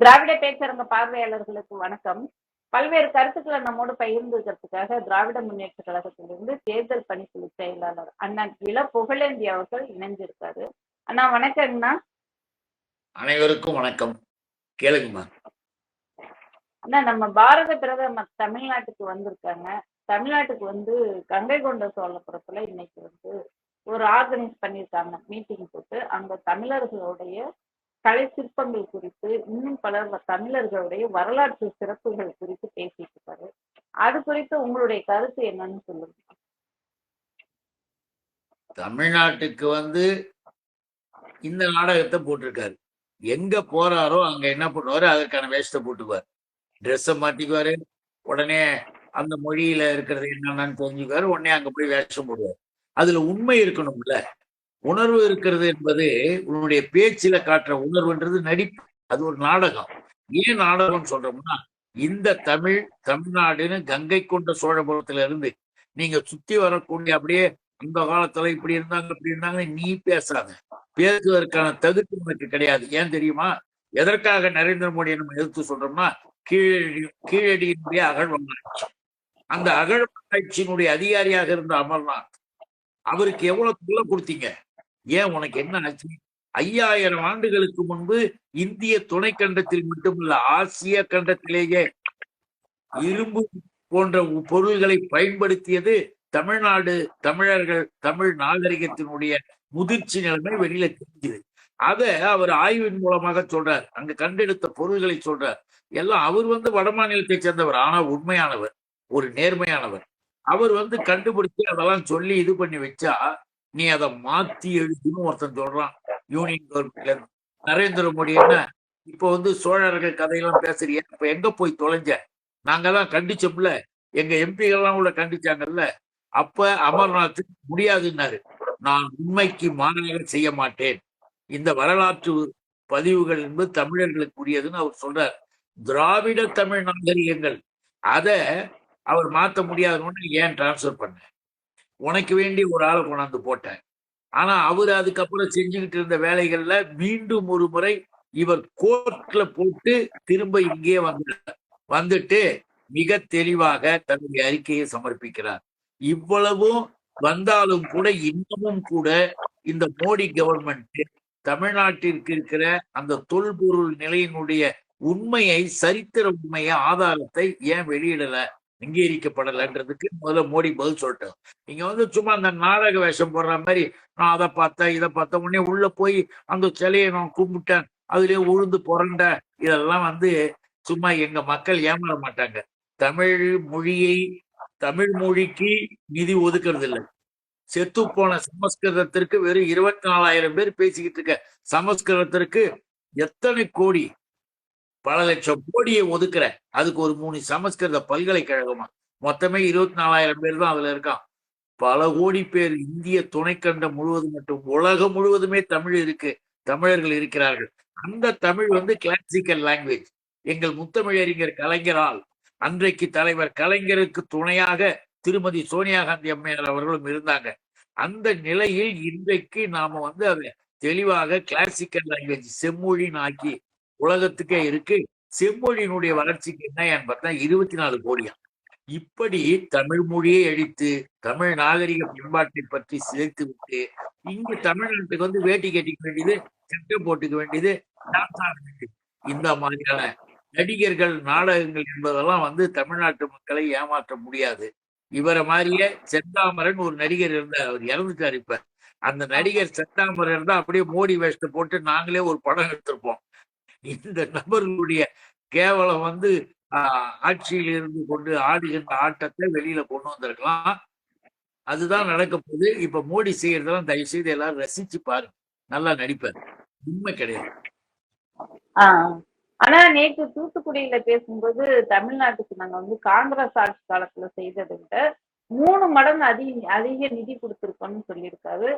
திராவிட பேச்சரங்க பார்வையாளர்களுக்கு வணக்கம். பல்வேறு கருத்துக்களை நம்மோடு பகிர்ந்துக்கிறதுக்காக திராவிட முன்னேற்ற கழகத்திலிருந்து தேர்தல் பணிக்குழு செயலாளர் அண்ணன் இள புகழேந்தி அவர்கள் இணைஞ்சிருக்காரு. அண்ணா வணக்கங்கண்ணா. அனைவருக்கும் வணக்கம். கேளுங்கம்மா. அண்ணா நம்ம பாரத பிரதமர் தமிழ்நாட்டுக்கு வந்திருக்காங்க. தமிழ்நாட்டுக்கு வந்து கங்கை கொண்ட சோழபுரத்துல இன்னைக்கு வந்து ஒரு ஆர்கனைஸ் பண்ணியிருக்காங்க மீட்டிங் போட்டு அங்க தமிழர்களுடைய கலை சிற்பங்கள் குறித்து இன்னும் பல தமிழர்களுடைய வரலாற்று சிறப்புகள் குறித்து பேசிட்டு இருக்காரு. அது குறித்து உங்களுடைய கருத்து என்னன்னு சொல்லுங்க. தமிழ்நாட்டுக்கு வந்து இந்த நாடகத்தை போட்டிருக்காரு. எங்க போறாரோ அங்க என்ன பண்ணுவாரு அதற்கான வேஷத்தை போட்டுக்குவார். ட்ரெஸ்ஸை மாட்டிக்குவாரு உடனே அந்த மொழியில இருக்கிறது என்னென்னு தெரிஞ்சுக்குவாரு. உடனே அங்க போய் வேஷம் போடுவார். அதுல உண்மை இருக்கணும்ல. உணர்வு இருக்கிறது என்பது உன்னுடைய பேச்சில காட்டுற உணர்வுன்றது நடிப்பு. அது ஒரு நாடகம். ஏன் நாடகம் சொல்றோம்னா இந்த தமிழ் தமிழ்நாடுன்னு கங்கை கொண்ட சோழபுரத்துல இருந்து நீங்க சுத்தி வரக்கூடிய அப்படியே அந்த காலத்துல இப்படி இருந்தாங்க இப்படி இருந்தாங்க நீ பேசாத. பேசுவதற்கான தகுதி உனக்கு கிடையாது. ஏன் தெரியுமா? எதற்காக நரேந்திர மோடியை நம்ம எதிர்த்து சொல்றோம்னா கீழடி கீழடியினுடைய அகழ்வாராய்ச்சி அந்த அகழ்வாராய்ச்சியினுடைய அதிகாரியாக இருந்த அமர்நாத் அவருக்கு எவ்வளவு தொல்லை கொடுத்தீங்க? ஏன் உனக்கு என்ன ஆச்சு? ஐயாயிரம் ஆண்டுகளுக்கு முன்பு இந்திய துணை கண்டத்தில் மட்டுமல்ல ஆசிய கண்டத்திலேயே இரும்பு போன்ற பொருள்களை பயன்படுத்தியது தமிழ்நாடு தமிழர்கள் தமிழ் நாகரிகத்தினுடைய முதிர்ச்சி நிலைமை வெளியில தெரிஞ்சுது. அத அவர் ஆய்வின் மூலமாக சொல்றார். அங்க கண்டெடுத்த பொருள்களை சொல்றார். எல்லாம் அவர் வந்து வட மாநிலத்தை சேர்ந்தவர். ஆனா உண்மையானவர் ஒரு நேர்மையானவர். அவர் வந்து கண்டுபிடிச்சு அதெல்லாம் சொல்லி இது பண்ணி வச்சா நீ அதை மாத்தி எழுதின்னு ஒருத்தன் சொல்றான். யூனியன் கவர்மெண்ட்ல இருந்து. நரேந்திர மோடி என்ன இப்போ வந்து சோழர்கள் கதையெல்லாம் பேசுறிய இப்ப எங்க போய் தொலைஞ்ச? நாங்கெல்லாம் கண்டிச்சோம்ல. எங்க எம்பிகள்லாம் கூட கண்டிச்சாங்கல்ல. அப்ப அமர்நாத் முடியாதுன்னாரு. நான் உண்மைக்கு மாறாக செய்ய மாட்டேன். இந்த வரலாற்று பதிவுகள் என்பது தமிழர்களுக்கு உரியதுன்னு அவர் சொல்றார். திராவிட தமிழ் நாகரிகங்கள் அத அவர் மாத்த முடியாதுன்னு ஏன் டிரான்ஸ்ஃபர் பண்ண? உனக்கு வேண்டி ஒரு ஆளை கொண்டாந்து போட்டேன். ஆனா அவர் அதுக்கப்புறம் செஞ்சுக்கிட்டு இருந்த வேலைகள்ல மீண்டும் ஒரு முறை இவர் கோர்ட்ல போட்டு திரும்ப இங்கே வந்துட்டார் வந்துட்டு மிக தெளிவாக தன்னுடைய அறிக்கையை சமர்ப்பிக்கிறார். இவ்வளவும் வந்தாலும் கூட இன்னமும் கூட இந்த மோடி கவர்மெண்ட் தமிழ்நாட்டிற்கு இருக்கிற அந்த தொல்பொருள் நிலையினுடைய உண்மையை சரித்திர உண்மையை ஆதாரத்தை ஏன் வெளியிடல? அங்கீகரிக்கப்படலைன்றதுக்கு முதல்ல மோடி பதில் சொல்லிட்டோம். நீங்க வந்து சும்மா அந்த நாடக வேஷம் போடுற மாதிரி நான் அதை பார்த்தேன் இதை பார்த்தேன் உடனே உள்ள போய் அந்த சிலையை நான் கும்பிட்டேன் அதுலயே உழுந்து புரண்ட இதெல்லாம் வந்து சும்மா எங்க மக்கள் ஏமாற மாட்டாங்க. தமிழ் மொழியை தமிழ் மொழிக்கு நிதி ஒதுக்கிறது இல்லை செத்து போன சமஸ்கிருதத்திற்கு வெறும் இருபத்தி நாலாயிரம் பேர் பேசிக்கிட்டு இருக்க சமஸ்கிருதத்திற்கு எத்தனை கோடி பல லட்சம் கோடியை ஒதுக்குற. அதுக்கு ஒரு மூணு சமஸ்கிருத பல்கலைக்கழகமா. மொத்தமே இருபத்தி நாலாயிரம் பேர் தான் அதுல இருக்கான். பல கோடி பேர் இந்திய துணைக்கண்டம் முழுவதும் மற்றும் உலகம் முழுவதுமே தமிழ் இருக்கு. தமிழர்கள் இருக்கிறார்கள். அந்த தமிழ் வந்து கிளாசிக்கல் லாங்குவேஜ் எங்கள் முத்தமிழறிஞர் கலைஞரால் அன்றைக்கு தலைவர் கலைஞருக்கு துணையாக திருமதி சோனியா காந்தி அம்மையார் அவர்களும் இருந்தாங்க. அந்த நிலையில் இன்றைக்கு நாம வந்து அதை தெளிவாக கிளாசிக்கல் லாங்குவேஜ் செம்மொழின்னு ஆக்கி உலகத்துக்கே இருக்கு. செம்மொழியினுடைய வளர்ச்சிக்கு என்ன பார்த்தா இருபத்தி நாலு கோடியா. இப்படி தமிழ் மொழியை அழித்து தமிழ் நாகரிக பண்பாட்டை பற்றி சிதைத்து விட்டு இங்கு தமிழ்நாட்டுக்கு வந்து வேட்டி கட்டிக்க வேண்டியது சட்டை போட்டுக்க வேண்டியது வேண்டியது இந்த மாதிரியான நடிகர்கள் நாடகங்கள் என்பதெல்லாம் வந்து தமிழ்நாட்டு மக்களை ஏமாற்ற முடியாது. இவரை மாதிரியே செந்தாமரன் ஒரு நடிகர் இருந்தார். அவர் இறந்துட்டார் இப்ப. அந்த நடிகர் செந்தாமரன் தான் அப்படியே மோடி வேஷத்தை போட்டு நாங்களே ஒரு படம் எடுத்திருப்போம். இந்த நபர்களுடைய கேவலம் வந்து ஆஹ், ஆட்சியில் இருந்து கொண்டு ஆடுகின்ற ஆட்டத்தை வெளியில கொண்டு வந்திருக்கலாம். அதுதான் நடக்க போகுது. இப்ப மோடி செய்யறதெல்லாம் தயவு செய்து எல்லாரும் ரசிச்சு பாருங்க. நல்லா நடிப்பார். உண்மை கிடையாது. ஆஹ் ஆனா நேற்று தூத்துக்குடியில பேசும்போது தமிழ்நாட்டுக்கு நாங்க வந்து காங்கிரஸ் ஆட்சி காலத்துல செய்ததை விட மூணு மடங்கு அதிக அதிக நிதி கொடுத்திருக்கோம்னு சொல்லியிருக்காரு.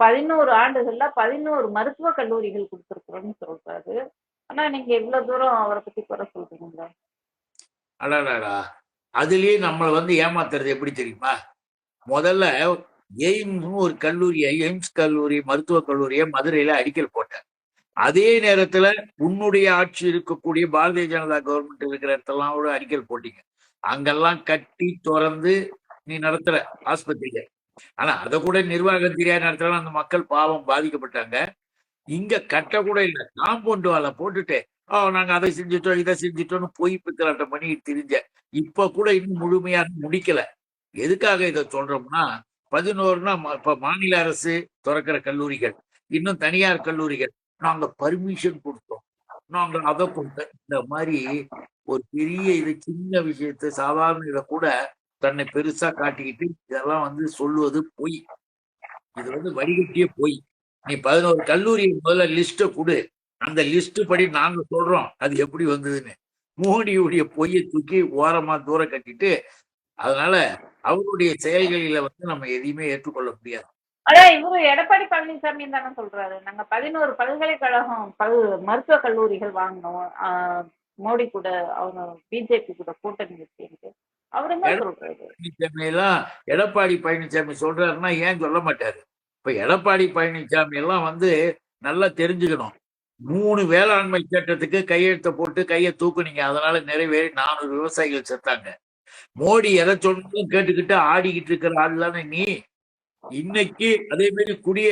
பதினோரு ஆண்டுகள்ல பதினோரு மருத்துவ கல்லூரிகள் கொடுத்திருக்கிறோம்னு சொல்றாரு. ஆனா நீங்க இவ்வளவு தூரம் அவரை பத்தி குறை சொல்றீங்களா? அடாடாடா. அதுலயே நம்மளை வந்து ஏமாத்துறது எப்படி தெரியுமா? முதல்ல எய்ம்ஸ்னு ஒரு கல்லூரியை எய்ம்ஸ் கல்லூரி மருத்துவக் கல்லூரியை மதுரையில அடிக்கல் போட்டார். அதே நேரத்துல உன்னுடைய ஆட்சி இருக்கக்கூடிய பாரதிய ஜனதா கவர்மெண்ட் இருக்கிற இடத்தெல்லாம் கூட அடிக்கல் போட்டீங்க. அங்கெல்லாம் கட்டி திறந்து நீ நடத்துற ஆஸ்பத்திரியை. ஆனா அதை கூட நிர்வாகம் தெரியாத நடத்தலாம் அந்த மக்கள் பாவம் பாதிக்கப்பட்டாங்க. இங்க கட்ட கூட இல்லை. காம்பவுண்ட் வாழை போட்டுட்டு. ஓ நாங்க அதை செஞ்சுட்டோம் இதை செஞ்சுட்டோம்னு பொய் பித்தலாட்டம் பண்ணி திரிஞ்ச. இப்ப கூட இன்னும் முழுமையா முடிக்கல. எதுக்காக இதை சொல்றோம்னா பதினோருனா இப்ப மாநில அரசு திறக்கிற கல்லூரிகள் இன்னும் தனியார் கல்லூரிகள் நாங்க பர்மிஷன் கொடுத்தோம். நாங்க அதை கொடுத்தோம். இந்த மாதிரி ஒரு பெரிய இது சின்ன விஷயத்த சாதாரண இதை கூட தன்னை பெருசா காட்டிக்கிட்டு இதெல்லாம் வந்து சொல்லுவது பொய். இது வந்து வடிகட்டிய பொய். நீ பதினோரு கல்லூரி முதல்ல லிஸ்ட்டை கொடு. அந்த லிஸ்ட் படி நாங்க சொல்றோம். அது எப்படி வந்ததுன்னு. மோடியுடைய பொய்யை தூக்கி ஓரமா தூரம் கட்டிட்டு அதனால அவருடைய செயல்களில வந்து நம்ம எதையுமே ஏற்றுக்கொள்ள முடியாது. அதான் இவரு எடப்பாடி பழனிசாமி தானே சொல்றாரு. நாங்க பதினோரு பல்கலைக்கழகம் பல் மருத்துவ கல்லூரிகள் வாங்கினோம். மோடி கூட அவங்க பிஜேபி கூட கூட்டணி வச்சுட்டு அவரு தான் சொல்றாரு? பழனிசாமி எல்லாம் எடப்பாடி பழனிசாமி சொல்றாருன்னா ஏன் சொல்ல மாட்டாரு? இப்ப எடப்பாடி பழனிசாமி எல்லாம் வந்து நல்லா தெரிஞ்சுக்கணும். மூணு வேளாண்மை சட்டத்துக்கு கையெழுத்த போட்டு கையை தூக்குனீங்க. அதனால நிறைவேறி நானூறு விவசாயிகள் செத்தாங்க. மோடி எதை சொன்னாலும் கேட்டுக்கிட்டு ஆடிக்கிட்டு இருக்கிற ஆள் தானே நீ. இன்னைக்கு அதே மாதிரி குடிய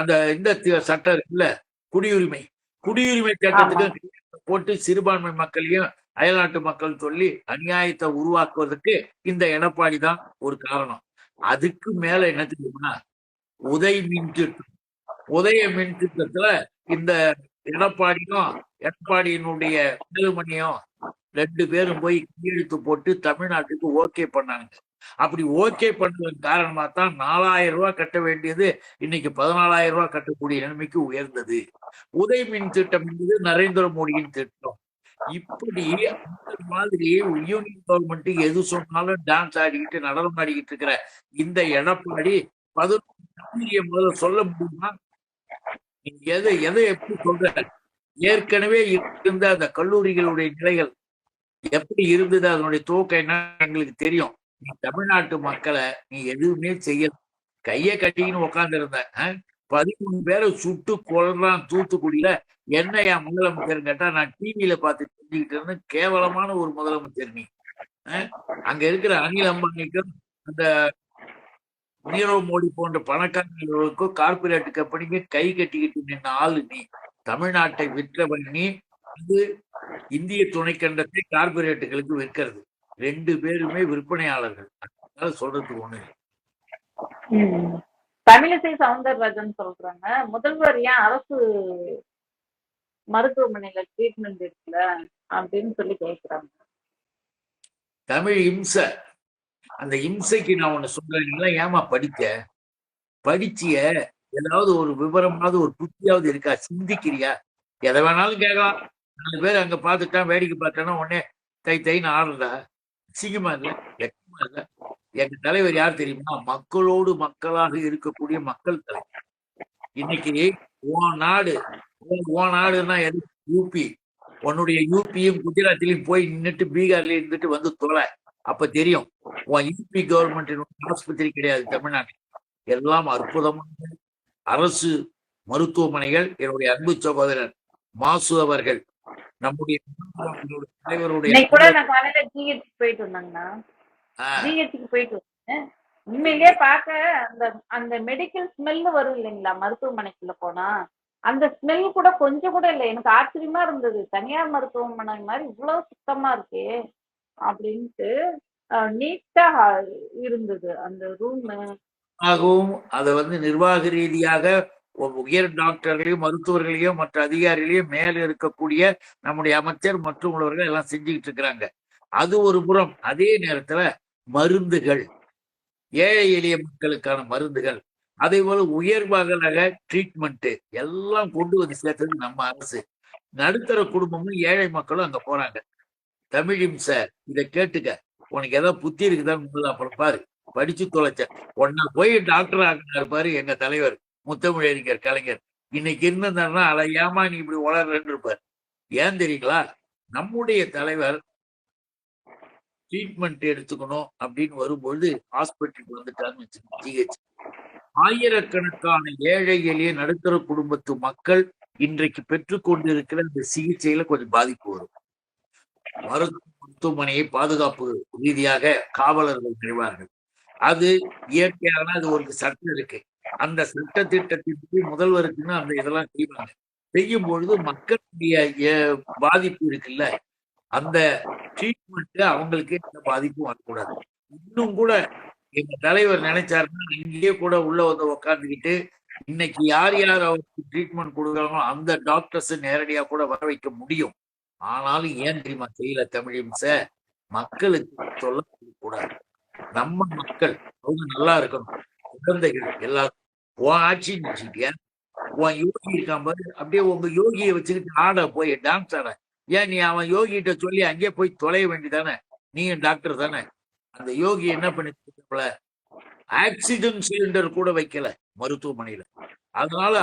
அந்த இந்த சட்டம் இருக்குல்ல குடியுரிமை. குடியுரிமை சட்டத்துக்கு போட்டு சிறுபான்மை மக்களையும் அயல்நாட்டு மக்கள் சொல்லி அநியாயத்தை உருவாக்குவதற்கு இந்த எடப்பாடி தான் ஒரு காரணம். அதுக்கு மேல என்ன தெரியுமா? உதய் மின் திட்டம் உதய மின் திட்டத்துல இந்த எடப்பாடியும் எடப்பாடியினுடைய வேலுமணியும் ரெண்டு பேரும் போய் கையெழுத்து போட்டு தமிழ்நாட்டுக்கு ஓகே பண்ணாங்க. அப்படி ஓகே பண்ணதன் காரணமா தான் நாலாயிரம் ரூபாய் கட்ட வேண்டியது இன்னைக்கு பதினாலாயிரம் ரூபாய் கட்டக்கூடிய நிலைமைக்கு உயர்ந்தது. உதய் மின் திட்டம் என்பது நரேந்திர மோடியின் திட்டம். இப்படி அந்த மாதிரி யூனியன் கவர்மெண்ட் எது சொன்னாலும் டான்ஸ் ஆடிக்கிட்டு நடனம் ஆடிக்கிட்டு இருக்கிற இந்த எடப்பாடி பதினொன்று முதல்ல சொல்ல முடியுமா? நீ எதை எதை எப்படி சொல்ற? ஏற்கனவே இருந்த அந்த கல்லூரிகளுடைய நிலைகள் எப்படி இருந்தது? அதனுடைய துவக்கம் என்ன எங்களுக்கு தெரியும். நீ தமிழ்நாட்டு மக்களை நீ எதுவுமே செய்யல கைய கட்டிக்கின்னு உட்காந்துருந்த பதிமூணு பேரை சுட்டு கொள்றான் தூத்துக்குடியில. என்ன என் முதலமைச்சர் கேட்டா நான் டிவியில பார்த்து தெரிஞ்சுக்கிட்டு இருந்தேன். கேவலமான ஒரு முதலமைச்சர் நீ அஹ், அங்க இருக்கிற அனில் அம்பானிக்கும் அந்த நீரவ் மோடி போன்ற பணக்காரர்களுக்கும் கார்பரேட் கம்பெனிக்கு கை கட்டிக்கிட்டு நின்ன ஆளு நீ. தமிழ்நாட்டை விற்றவன் நீ. அது இந்திய துணைக்கண்டத்தை கார்பரேட்டுகளுக்கு விற்கிறது. ரெண்டு பேருமே விற்பனையாளர்கள். அதனால சொல்றதுக்கு ஒண்ணு. தமிழிசை சவுந்தரராஜன் சொல்றாங்க முதல்வர் ஏன் அரசு மருத்துவமனையில ட்ரீட்மெண்ட் எடுக்கல அப்படின்னு சொல்லி கேக்குறாங்க. தமிழ் இம்சை. அந்த இம்சைக்கு நான் ஒண்ணு சொல்றேன். ஏமா படிக்க? படிச்சிய ஏதாவது ஒரு விவரமாவது ஒரு புத்தியாவது இருக்கா? சிந்திக்கிறியா? எதை வேணாலும் கேட்கலாம். நாலு பேர் அங்க பாத்துட்டான் வேடிக்கை பார்த்தானா உடனே தை தைன்னு ஆடுறதா? சிங்கமா இல்ல. வெக்கமா இல்ல. எங்க தலைவர் யார் தெரியுமா? மக்களோடு மக்களாக இருக்கக்கூடிய மக்கள் தலைவர். இன்னைக்கு உன் நாடு உன் நாடுன்னா எது? யூபி. உன்னுடைய யூபியும் குஜராத்திலையும் போய் நின்னுட்டு பீகார்ல இருந்துட்டு வந்து தொலை. அப்ப தெரியும். உன் யூபி கவர்மெண்ட் ஆஸ்பத்திரி கிடையாது தமிழ்நாட்டில். எல்லாம் அற்புதமான அரசு மருத்துவமனைகள். என்னுடைய அன்பு சகோதரர் மாசு அவர்கள். நம்முடைய தலைவருடைய போயிட்டு உண்மையிலேயே பார்க்க அந்த அந்த மெடிக்கல் ஸ்மெல் வரும் இல்லைங்களா? மருத்துவமனைக்குள்ள போனா. அந்த ஸ்மெல் கூட கொஞ்சம் கூட இல்லை. எனக்கு ஆச்சரியமா இருந்தது. தனியார் மருத்துவமனை மாதிரி இவ்வளவு சுத்தமா இருக்கே. அப்படின்ட்டு நீட்டா இருந்தது அந்த ரூம் ஆகவும் அதை வந்து நிர்வாக ரீதியாக உயர் டாக்டர்களையும் மருத்துவர்களையும் மற்ற அதிகாரிகளையும் மேல இருக்கக்கூடிய நம்முடைய அமைச்சர் மற்றும் உள்ளவர்கள் எல்லாம் செஞ்சுக்கிட்டு இருக்கிறாங்க. அது ஒரு புறம். அதே நேரத்துல மருந்துகள். ஏழை எளிய மக்களுக்கான மருந்துகள். அதே போல உயர்வாக ட்ரீட்மெண்ட் எல்லாம் கொண்டு வந்து சேர்த்தது நம்ம அரசு. நடுத்தர குடும்பமும் ஏழை மக்களும் அங்க போறாங்க. தமிழும் சார் இதை கேட்டுக்க. உனக்கு ஏதாவது புத்தி இருக்குதான்னு அப்புறம் பாரு. படிச்சு தொலைச்ச. உன்னை போய் டாக்டர் ஆக்கினார் பாரு எங்க தலைவர் முத்தமிழறிஞர் கலைஞர். இன்னைக்கு இருந்திருந்தாருன்னா அதை ஏமா நீ இப்படி வளர்றன்னு இருப்பார். ஏன் தெரியுங்களா? நம்முடைய தலைவர் ட்ரீட்மெண்ட் எடுத்துக்கணும் அப்படின்னு வரும்பொழுது ஹாஸ்பிட்டலுக்கு வந்துட்டாருன்னு ஜிஹெச் ஆயிரக்கணக்கான ஏழை எளிய நடுத்தர குடும்பத்து மக்கள் இன்றைக்கு பெற்றுக்கொண்டிருக்கிற இந்த சிகிச்சையில கொஞ்சம் பாதிப்பு வரும். மருத்துவமனையை பாதுகாப்பு ரீதியாக காவலர்கள் செய்வார்கள் அது இயற்கையான அது ஒரு சட்டம் இருக்கு. அந்த சட்ட திட்டத்திற்கு முதல்வருக்குன்னு அந்த இதெல்லாம் செய்வாங்க. செய்யும் பொழுது மக்களுடைய பாதிப்பு இருக்குல்ல அந்த ட்ரீட்மெண்ட் அவங்களுக்கு எந்த பாதிப்பும் வரக்கூடாது. இன்னும் கூட எங்க தலைவர் நினைச்சாருன்னா இங்கேயே கூட உள்ள வந்து உக்காந்துக்கிட்டு இன்னைக்கு யார் யார் அவருக்கு ட்ரீட்மெண்ட் கொடுக்குறாங்களோ அந்த டாக்டர்ஸ் நேரடியா கூட வர வைக்க முடியும். ஆனாலும் ஏன் தெரியுமா செய்யல தமிழிச மக்களுக்கு சொல்ல கூடாது நம்ம மக்கள் அவங்க நல்லா இருக்கணும். குழந்தைகள் எல்லாரும் உன் ஆட்சின்னு வச்சுக்கிட்டியா உன் யோகி இருக்கான் பாரு. அப்படியே உங்க யோகியை வச்சுக்கிட்டு ஆட போய் டான்ஸ் ஆட. ஏன் நீ அவன் யோகிகிட்ட சொல்லி அங்கேயே போய் தொலைய வேண்டியதானே? நீயும் டாக்டர் தானே? அந்த யோகி என்ன பண்ணிருக்கல ஆக்சிஜன் சிலிண்டர் கூட வைக்கல மருத்துவமனையில. அதனால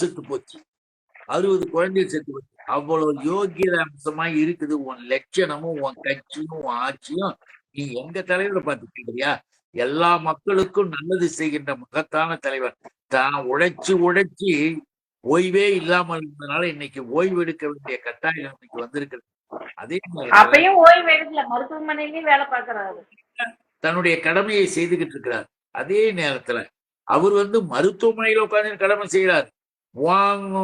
செத்து போச்சு. அறுபது குழந்தைகள் செத்து போச்சு அவ்வளவு யோகியத அம்சமா இருக்குது. உன் லட்சணமும் உன் கட்சியும் உன் ஆட்சியும் நீ எங்க தலைவரை பார்த்து கேக்குறியா எல்லா மக்களுக்கும் நல்லது செய்கின்ற மகத்தான தலைவர். தான் உழைச்சு உழைச்சி ஓய்வே இல்லாமல் இருந்தனால இன்னைக்கு ஓய்வு எடுக்க வேண்டிய கட்டாயம் இன்னைக்கு வந்திருக்கிறது. அதே நேரத்துல அப்பயும் ஓய்வு எடுக்கல. மருத்துவமனையிலயும் வேலை பாக்குறாரு தன்னுடைய கடமையை செய்துகிட்டு இருக்கிறார். அதே நேரத்துல அவர் வந்து மருத்துவமனையில உட்கார்ந்து கடமை செய்யறார் வாங்க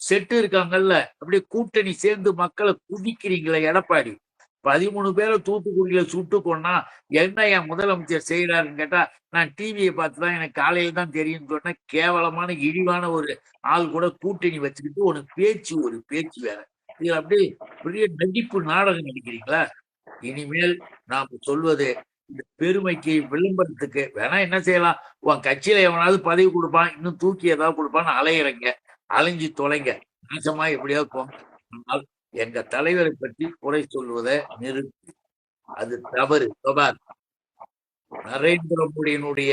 செட்டு இருக்காங்கல்ல அப்படியே கூட்டணி சேர்ந்து மக்களை குதிக்கிறீங்களே எடப்பாடி. பதிமூணு பேரை தூத்துக்குடியில சுட்டு கொண்டா என்ன என் முதலமைச்சர் செய்யறாருன்னு கேட்டா நான் டிவியை பார்த்து தான் எனக்கு காலையில தான் தெரியும்னு சொன்னா கேவலமான இழிவான ஒரு ஆள் கூட கூட்டணி வச்சுக்கிட்டு ஒரு பேச்சு ஒரு பேச்சு வேற. இது அப்படியே பெரிய நடிப்பு நாடகம் நடிக்கிறீங்களா இனிமேல் நாம சொல்வது இந்த பெருமைக்கு விளம்பரத்துக்கு. வேணா என்ன செய்யலாம்? உன் கட்சியில எவனாவது பதவி கொடுப்பான் இன்னும் தூக்கி ஏதாவது கொடுப்பான்னு அலையிறங்க. அலைஞ்சி தொலைங்க. நாசமா எப்படியாவது போங்க ஆனால் எங்க தலைவரை பற்றி குறை சொல்வதை நிறுத்தி. அது தவறு பார் நரேந்திர மோடியினுடைய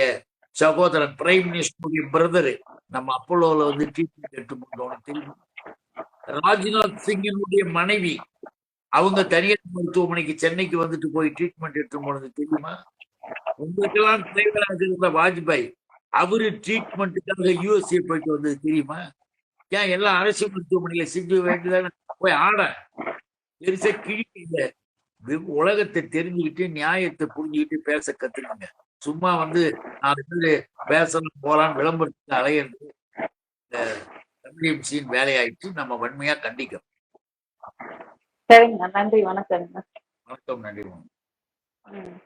சகோதரன் பிரைம் மினிஸ்டருடைய பிரதரு நம்ம அப்போலோல வந்து ட்ரீட்மெண்ட் எடுத்து போட்டோம் தெரியுமா. ராஜ்நாத் சிங்கினுடைய மனைவி அவங்க தனியார் மருத்துவமனைக்கு சென்னைக்கு வந்துட்டு போய் ட்ரீட்மெண்ட் எடுத்து போனது தெரியுமா? உங்களுக்கெல்லாம் தலைவராக இருந்த வாஜ்பாய் அவரு ட்ரீட்மெண்ட்டுக்காக யூஎஸ்ஏ போயிட்டு வந்தது தெரியுமா? ஏன் எல்லாம் அரசு மருத்துவமனையில செஞ்சு வேண்டியதானே? போய் ஆட. பெருசா கிழிக்கீங்க வெ- உலகத்தை தெரிஞ்சுக்கிட்டு நியாயத்தை புரிஞ்சுக்கிட்டு பேச கத்துக்கங்க சும்மா வந்து நாலு பேரு பேசலாம் போலாம் விளம்பரத்துக்கு இந்த தமிழின் வேலையாயிட்டு நம்ம வன்மையா கண்டிக்கிறோம். சரிங்க. நன்றி. வணக்கங்க வணக்கம். நன்றி. வணக்கம்